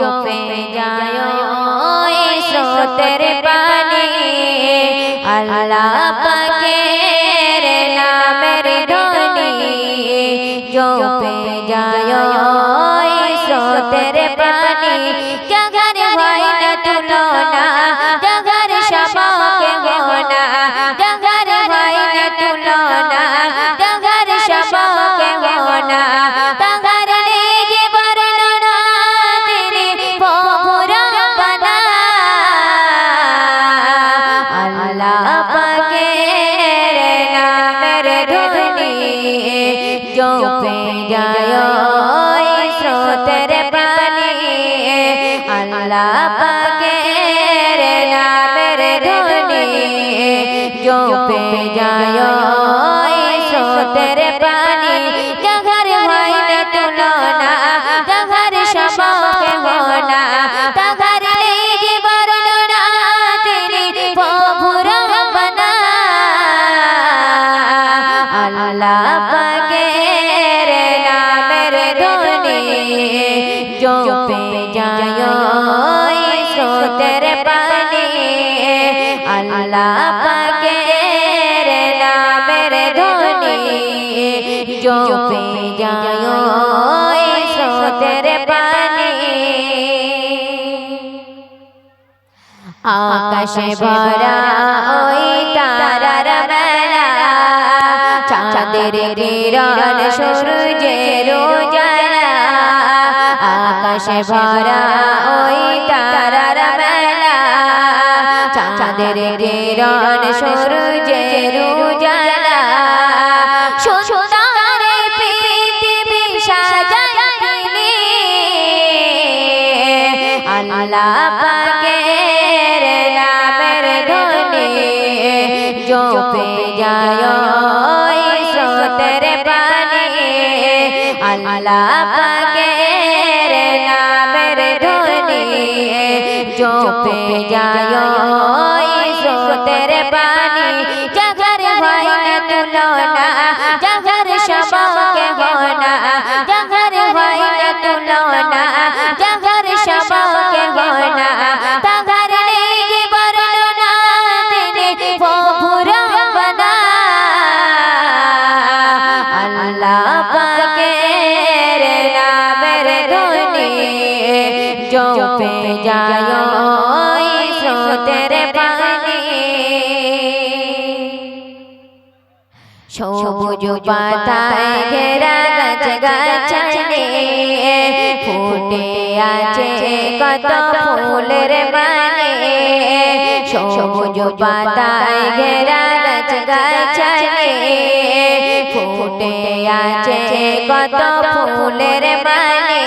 জপে যায় স্রোতের পানি আল্লাহ পাকের জপে যায় এই স্রোতের পানি জঘর হয় না তুলনা জঘর সবাকে হোনা তঘর নিজ বর্ণনা তিনি প্রভুর বনা আল্লাহ পাকের নামের ধ্বনি জপে যায় এই স্রোতের পানি আল্লাহ জপে যায় স্রোতের পানি আকাশে ভরা ওই তারার মেলা, চাঁদের কিরণ সূর্যের উজালা। আকাশে ভরা আল্লাহ পাকের নামের ধ্বনি জপে যায় স্রোতের পানি সবুজ পাতায় ঘেরা গাছ গাছালে ফুটে আছে কত ফুলের মানে সবুজ পাতায় ঘেরা গাছ গাছালে ফুটে আছে কত ফুলের মানে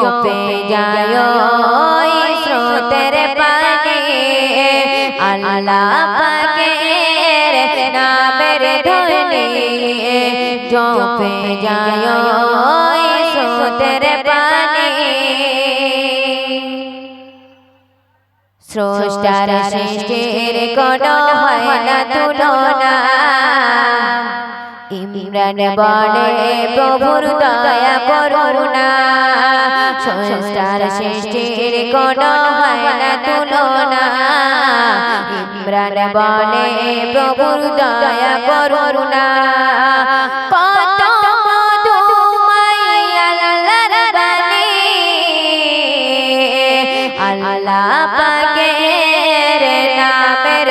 জপে যায় স্রোতের পানি। আল্লাহ পাকের নামের যায় স্রোতের পানি। স্রষ্টার সৃষ্টির কোনো না তুলনা। ইমরান বলে, প্রভুর দয়া করুণা। স্রষ্টার সৃষ্টির কোনো না তুলনা ইমরান বলে প্রভুর দয়া করুণা। কত মধুময় আল্লাহর বাণী। আল্লাহ পাকের নামের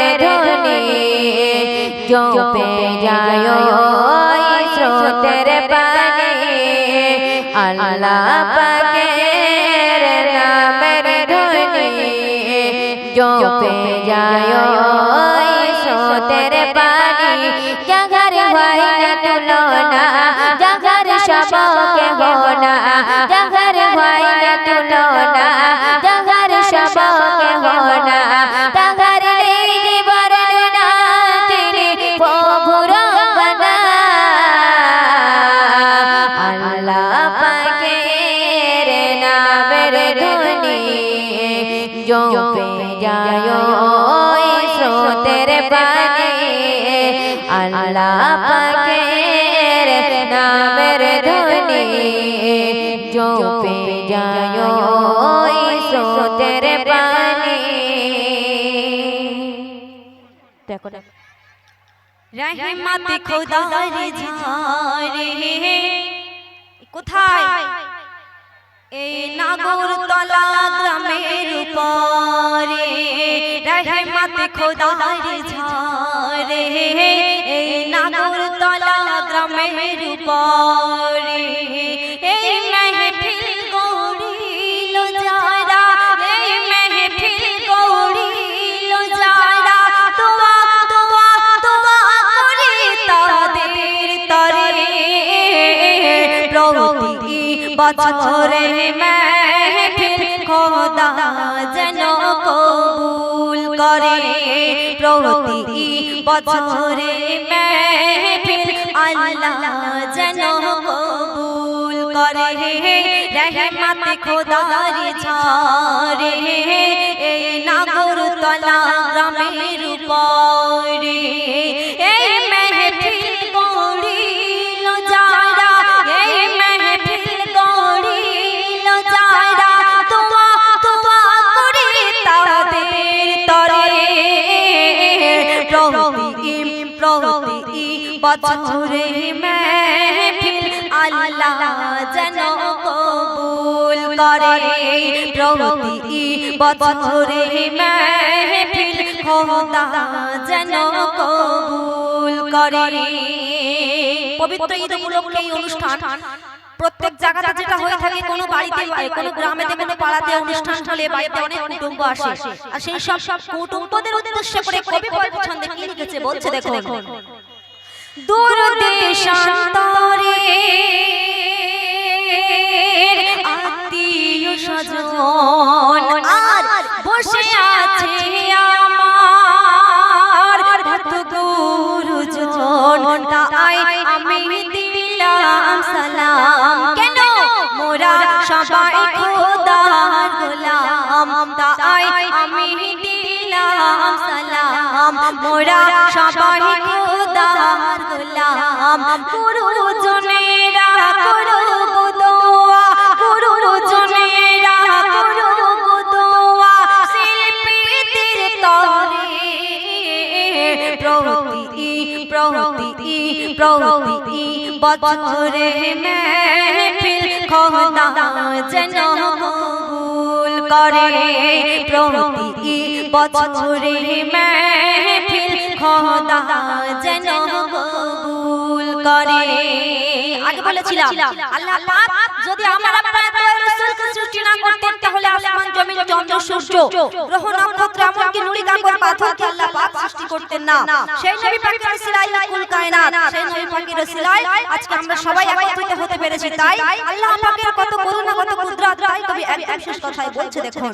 জপে যায় যায় স্রোতের পানে। দেখো দেখো। রহমত খোদার ঝারে কোথায়? এই নাগর তলা গ্রামের উপরে। রহমত খোদার ঝারে এই নাগর তলা গ্রামের উপরে। বছরে মেহফিল খোদা যেন কবুল করে। প্রতি বছরে মেহফিল আল্লাহ যেন কবুল করে। রহমত খোদার ঝারে এই নাগর তলা গ্রামের উপরে। বছরে মেহফিল, আল্লাহ যেন কবুল করে। প্রতি বছরে মেহফিল খোদা যেন কবুল করে। পবিত্র ঈদ উপলক্ষে এই অনুষ্ঠান, প্রত্যেক জায়গাতে যেটা হয়ে থাকে, কোনো বাড়িতে কোনো গ্রামেতে, কোনো পাড়াতে, অনুষ্ঠান হলে বাড়িতে অনেক কুটুম্ব আসে। আর সেই সব সব কুটুম্বদের উদ্দেশ্য করে কবি পল্প ছন্দে কি লিখেছে বলছে দেখুন। দূর দেশান্তরে আত্মীয় স্বজন আর বসে আছে আমার ভক্ত গুরুজন। তাই আমি দিলাম সালাম। কেন? মোরা সবাই খোদার গোলাম। তাই আমি দিলাম সালাম। মোরা সবাই খোদার গোলাম। গুরুজনেরা করো করো দোয়া। শিল্পীদের তরে। প্রতি প্রতি প্রতি বছরে মেহফিল খোদা যেন কবুল করে। প্রতি বছরে মেহফিল খোদা যেন কবুল করে। আগে বলেছিলাম আল্লাহ পাক যদি আমার আপনার রাসূলকে সৃষ্টি না করতেন তাহলে আসমান জমিন চন্দ্র সূর্য গ্রহ নক্ষত্র এমনকি নুড়ি কাকর পাথরকে আল্লাহ পাক সৃষ্টি করতেন না। সেই নবী পাকের সিলাই কুল কায়নাত সেই নবী পাকের সিলাই আজকে আমরা সবাই একত্রিত হতে পেরেছি তাই আল্লাহ পাকের কত করুণা কত কুদরত তাই কবি একদম শেষ কথাই বলছে দেখুন।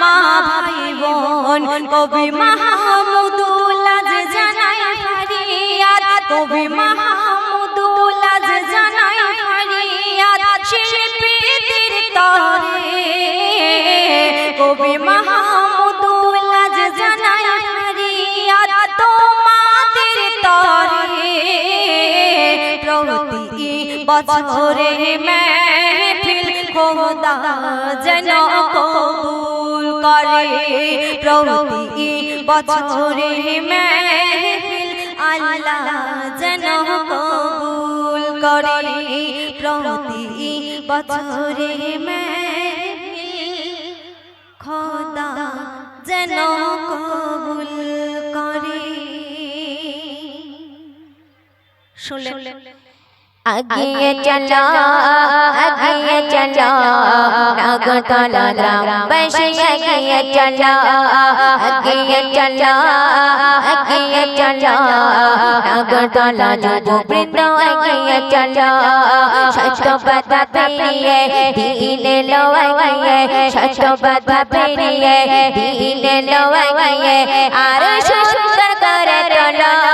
মা ভাই বোন, কবি মাহমুদুল আজ জানাই ফরিয়াদ, কবি মাহমুদুল আজ জানাই ফরিয়াদ শিল্পীদের তরে। কবি মাহমুদুল আজ জানাই তরে। প্রতি বছরে মেহফিল খোদা যেন কবুল করে প্রতি বছরে মেহফিল আল্লাহ যেন কবুল করে প্রতি বছরে মেহফিল খোদা যেন কবুল করে। শুনলেন? আগিয়ে চলো আগিয়ে চলো নাগতলা গ্রাম বাসী আগিয়ে চলো আগিয়ে চলো আগিয়ে চলো নাগতলা যুববৃন্দ আগিয়ে চলো শত বাধা পেরিয়ে দিনে লো আগিয়ে শত বাধা পেরিয়ে দিনে লো আগিয়ে আর সুন্দর করে তোলো।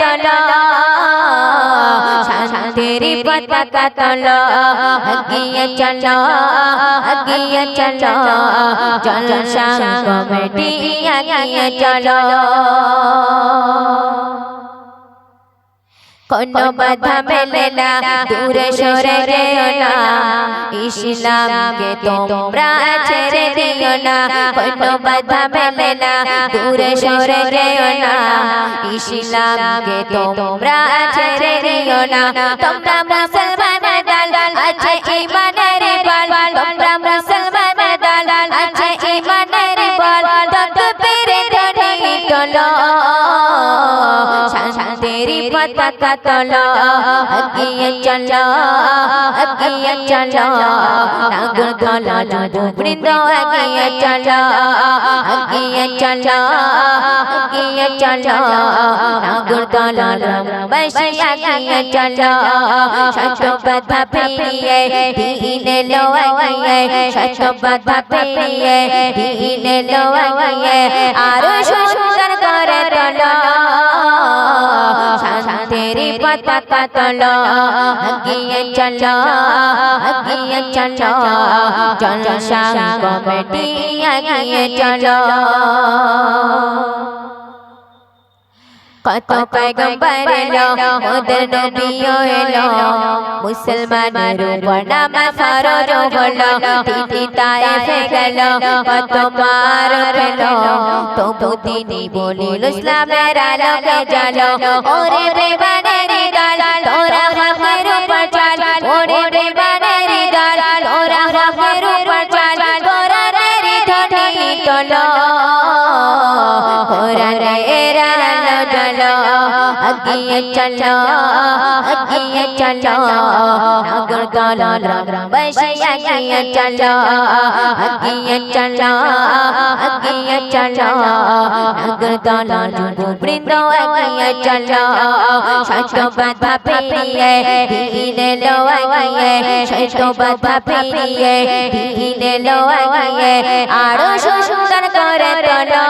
তোলো। শান্তির পতাকা তোলো। আগিয়ে চলো আগিয়ে চলো। জলসা কমিটি আগিয়ে চলো। কোনো বাধা মেলে না, দূরে সরে যেও না। ইসলামকে তোমরা ছেড়ে দিও না। কোনো বাধা মেলে না, দূরে সরে যেও না ইসলামকে তোমরা ছেড়ে দিও না। তোমরা মুসলমান দল আছে ইমানের বল তোমরা তোলো। শান্তির পতাকা তোলো। আগিয়ে চলো আগিয়ে চলো। নাগরদোলা যুববৃন্দ আগিয়ে চলো। আগিয়ে চলো আগিয়ে চলো। নাগরদোলা বসে আগিয়ে চলো। শত বাধা পেরিয়ে দিনে লো আগিয়ে শত বাধা পেরিয়ে দিনে লো আগিয়ে আরও সুন্দর করে তোলো শান্তির পতাকা তোলো আগিয়ে চলো আগিয়ে চলো জলসা কমিটি আগিয়ে চলো। কত পয়গম্বর এলো ওদের নবীও এলো মুসলমানের উপর নামা ফরজ হলো তিনি তায়েফে গেল কত মার পেল তবু তিনি বলিল ইসলামের আলোকে জ্বালো ওরে বেবানের আগিয়ে চলো আগিয়ে চলো নাগরদোলা বসে আগিয়ে চলো আগিয়ে চলো আগিয়ে চলো নাগরদোলা যুববৃন্দ আগিয়ে চলো শত বাধা পেরিয়ে দিনে লো আগিয়ে শত বাধা পেরিয়ে দিনে লো আগিয়ে আরও সুন্দর তোলো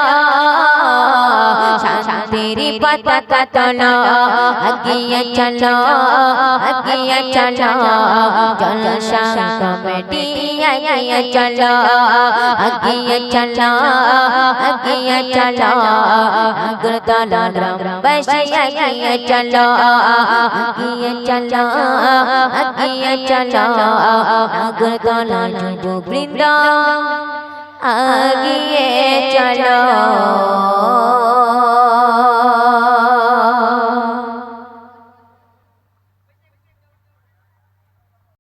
শান্তির পতাকা তোলো আগিয়ে চলো আগিয়ে চলো জলসা কমিটি আগিয়ে চলো আগিয়ে চলো আগিয়ে চলো আগরতলা বসে আগিয়ে চলো আগিয়ে চলো আগিয়ে চলো আগরতলা যুববৃন্দ। আগিয়ে চলো।